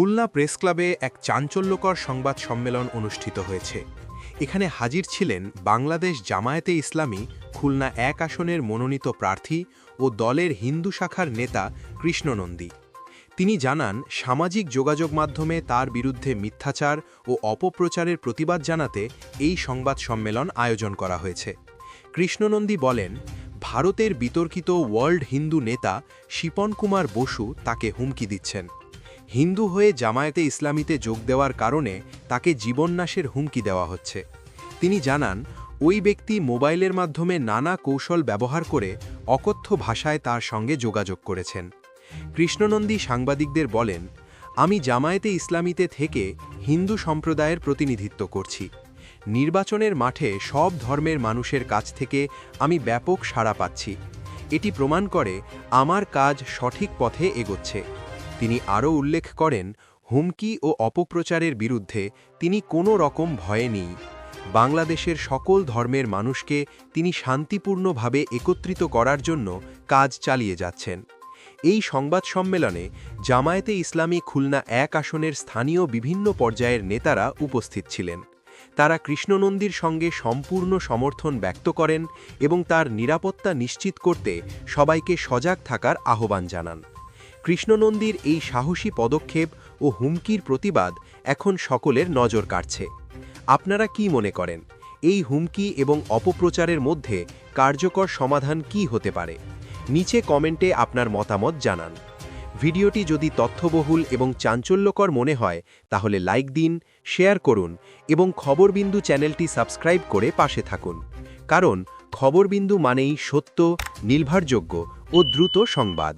Khulna press ক্লাবে এক চাঞ্চল্যকর সংবাদ সম্মেলন অনুষ্ঠিত হয়েছে। এখানে হাজির ছিলেন বাংলাদেশ জামায়াতে ইসলামী, খুলনা এক আসনের মনোনীত প্রার্থী ও দলের হিন্দু শাখার নেতা কৃষ্ণনন্দী। তিনি জানান, সামাজিক যোগাযোগ মাধ্যমে তার বিরুদ্ধে মিথ্যাচার ও অপপ্রচারের প্রতিবাদ জানাতে এই সংবাদ সম্মেলন আয়োজন করা হয়েছে। কৃষ্ণনন্দী বলেন, ভারতের বিতর্কিত ওয়ার্ল্ড হিন্দু নেতা শিপন কুমার বসু তাকে হুমকি দিচ্ছেন। হিন্দু হয়ে জামায়াতে ইসলামীতে যোগ দেওয়ার কারণে তাকে জীবননাশের হুমকি দেওয়া হচ্ছে। তিনি জানান, ওই ব্যক্তি মোবাইলের মাধ্যমে নানা কৌশল ব্যবহার করে অকথ্য ভাষায় তার সঙ্গে যোগাযোগ করেছেন। কৃষ্ণনন্দী সাংবাদিকদের বলেন, আমি জামায়াতে ইসলামীতে থেকে হিন্দু সম্প্রদায়ের প্রতিনিধিত্ব করছি। নির্বাচনের মাঠে সব ধর্মের মানুষের কাছ থেকে আমি ব্যাপক সাড়া পাচ্ছি। এটি প্রমাণ করে আমার কাজ সঠিক পথে এগোচ্ছে। তিনি আরও উল্লেখ করেন, হুমকি ও অপপ্রচারের বিরুদ্ধে তিনি কোনো রকম ভয়ে নেই। বাংলাদেশের সকল ধর্মের মানুষকে তিনি শান্তিপূর্ণভাবে একত্রিত করার জন্য কাজ চালিয়ে যাচ্ছেন। এই সংবাদ সম্মেলনে জামায়াতে ইসলামী খুলনা এক আসনের স্থানীয় বিভিন্ন পর্যায়ের নেতারা উপস্থিত ছিলেন। তারা কৃষ্ণনন্দীর সঙ্গে সম্পূর্ণ সমর্থন ব্যক্ত করেন এবং তার নিরাপত্তা নিশ্চিত করতে সবাইকে সজাগ থাকার আহ্বান জানান। কৃষ্ণনন্দীর এই সাহসী পদক্ষেপ ও হুমকির প্রতিবাদ এখন সকলের নজর কাড়ছে। আপনারা কি মনে করেন, এই হুমকি এবং অপপ্রচারের মধ্যে কার্যকর সমাধান কি হতে পারে? নিচে কমেন্টে আপনার মতামত জানান। ভিডিওটি যদি তথ্যবহুল এবং চাঞ্চল্যকর মনে হয়, তাহলে লাইক দিন, শেয়ার করুন এবং খবরবিন্দু চ্যানেলটি সাবস্ক্রাইব করে পাশে থাকুন। কারণ খবরবিন্দু মানেই সত্য, নির্ভরযোগ্য ও দ্রুত সংবাদ।